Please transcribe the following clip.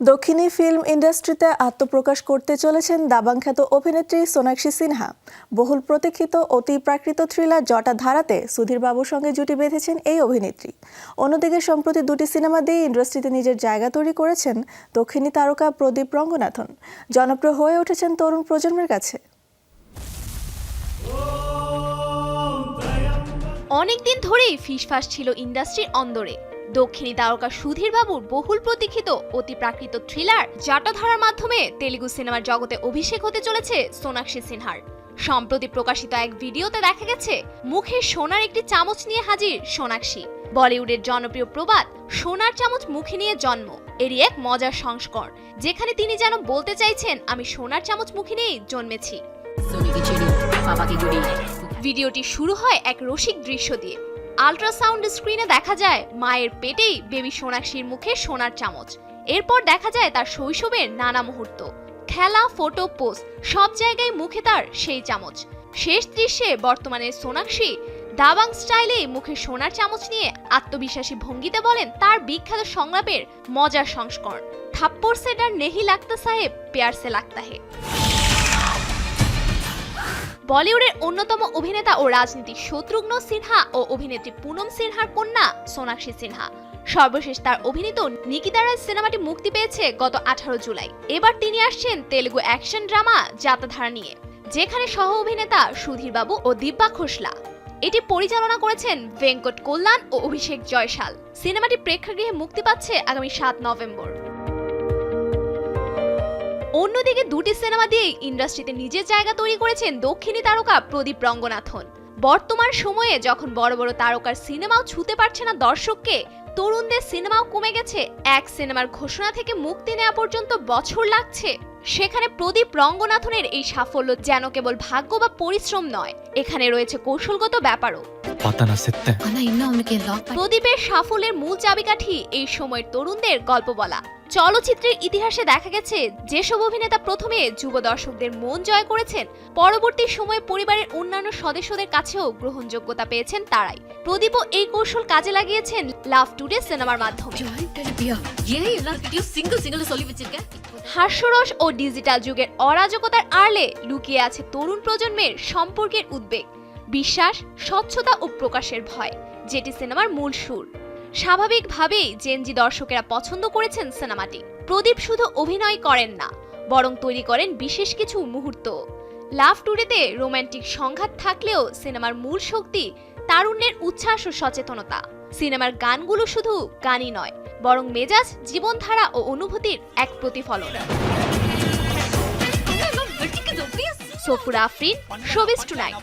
দক্ষিণী ফিল্ম ইন্ডাস্ট্রিতে আত্মপ্রকাশ করতে চলেছেন দাবাংখ্যাত অভিনেত্রী সোনাক্ষী সিনহা। বহুল প্রতীক্ষিত অতি প্রাকৃত থ্রিলার জটা ধারাতে সুধীর বাবুর সঙ্গে জুটি বেঁধেছেন এই অভিনেত্রী। অন্যদিকে সম্প্রতি দুটি সিনেমা দিয়ে ইন্ডাস্ট্রিতে নিজের জায়গা তৈরি করেছেন দক্ষিণী তারকা প্রদীপ রঙ্গনাথন। জনপ্রিয় হয়ে উঠেছেন তরুণ প্রজন্মের কাছে। অনেকদিন ধরেই ফিসফাস ছিল ইন্ডাস্ট্রির অন্দরে। দক্ষিণী তারকা সুধীর বাবুর বহুল প্রতীক্ষিত অতি প্রাকৃত থ্রিলার জাটাধারার মাধ্যমে তেলেগু সিনেমার জগতে অভিষেক হতে চলেছে সোনাক্ষী সিনহার। সম্প্রতি প্রকাশিত এক ভিডিওতে দেখা গেছে মুখে সোনার একটি চামচ নিয়ে হাজির সোনাক্ষী। বলিউডের জনপ্রিয় প্রবাদ সোনার চামচ মুখে নিয়ে জন্ম। এরই এক মজার সংস্করণ যেখানে তিনি যেন বলতে চাইছেন আমি সোনার চামচ মুখে নিয়েই জন্মেছি। ভিডিওটি শুরু হয় এক রসিক দৃশ্য দিয়ে। আল্ট্রাসাউন্ড স্ক্রিনে দেখা যায় মায়ের পেটেই বেবি সোনাক্ষীর মুখে সোনার চামচ। এরপর দেখা যায় তার শৈশবের নানা মুহূর্ত। খেলা, ফটো, পোস্ট, সব জায়গায় মুখে তার সেই চামচ। শেষ দৃশ্যে বর্তমানে সোনাক্ষী দাবাং স্টাইলে মুখে সোনার চামচ নিয়ে আত্মবিশ্বাসী ভঙ্গিতে বলেন তার বিখ্যাত সংলাপের মজার সংস্করণ। থাপ্পড় সেটার নেহি লাগতা সাহেব পেয়ার সে লাগতা হে বলিউডের অন্যতম অভিনেতা ও রাজনীতিক শত্রুঘ্ন সিনহা ও অভিনেত্রী পুনম সিনহার কন্যা সোনাক্ষী সিনহা। সর্বশেষ তার অভিনীত নিকিতা রাজ সিনেমাটি মুক্তি পেয়েছে গত আঠারো জুলাই। এবার তিনি আসছেন তেলুগু অ্যাকশন ড্রামা যাত্রাধারা নিয়ে, যেখানে সহ অভিনেতা সুধীর বাবু ও দিব্যা খোসলা। এটি পরিচালনা করেছেন ভেঙ্কট কল্যাণ ও অভিষেক জয়সাল। সিনেমাটি প্রেক্ষাগৃহে মুক্তি পাচ্ছে আগামী সাত নভেম্বর। অন্যদিকে দুটি সিনেমা দিয়েই ইন্ডাস্ট্রিতে নিজের জায়গা তৈরি করেছেন দক্ষিণী তারকা প্রদীপ রঙ্গনাথন। বর্তমান সময়ে যখন বড় বড় তারকার সিনেমাও ছুতে পারছে না দর্শককে তরুণদের সিনেমাও কমে গেছে। এক সিনেমার ঘোষণা থেকে মুক্তি নেওয়া পর্যন্ত বছর লাগছে। সেখানে প্রদীপ রঙ্গনাথনের এই সাফল্য যেন কেবল ভাগ্য বা পরিশ্রম নয় এখানে রয়েছে কৌশলগত ব্যাপারও। প্রদীপের সাফল্যের মূল চাবিকাঠি এই সময়ের তরুণদের গল্প বলা। চলচ্চিত্রের ইতিহাসে দেখা গেছে যেসব অভিনেতা প্রথমে যুব দর্শকদের মন জয় করেছেন পরবর্তী সময়ে পরিবারের অন্যান্য সদস্যদের কাছেও গ্রহণযোগ্যতা পেয়েছেন তারাই। প্রদীপও এই কৌশল কাজে লাগিয়েছেন লাভ টুডে সিনেমার মাধ্যমে। হাস্যরস ও ডিজিটাল যুগের অরাজকতার আড়লে লুকিয়ে আছে তরুণ প্রজন্মের সম্পর্কের উদ্বেগ বিশ্বাস স্বচ্ছতা ও প্রকাশের ভয় যেটি সিনেমার মূল সুর। স্বাভাবিকভাবেই জেনজি দর্শকেরা পছন্দ করেছেন সিনেমাটি। প্রদীপ শুধু অভিনয় করেন না, বরং তৈরি করেন বিশেষ কিছু মুহূর্ত। লাভ টুডেতে রোমান্টিক সংঘাত থাকলেও সিনেমার মূল শক্তি তারুণ্যের উচ্ছ্বাস ও সচেতনতা। সিনেমার গানগুলো শুধু গানই নয়, বরং মেজাজ, জীবনধারা ও অনুভূতির এক প্রতিফলন। Safur Afrin showbiz tonight.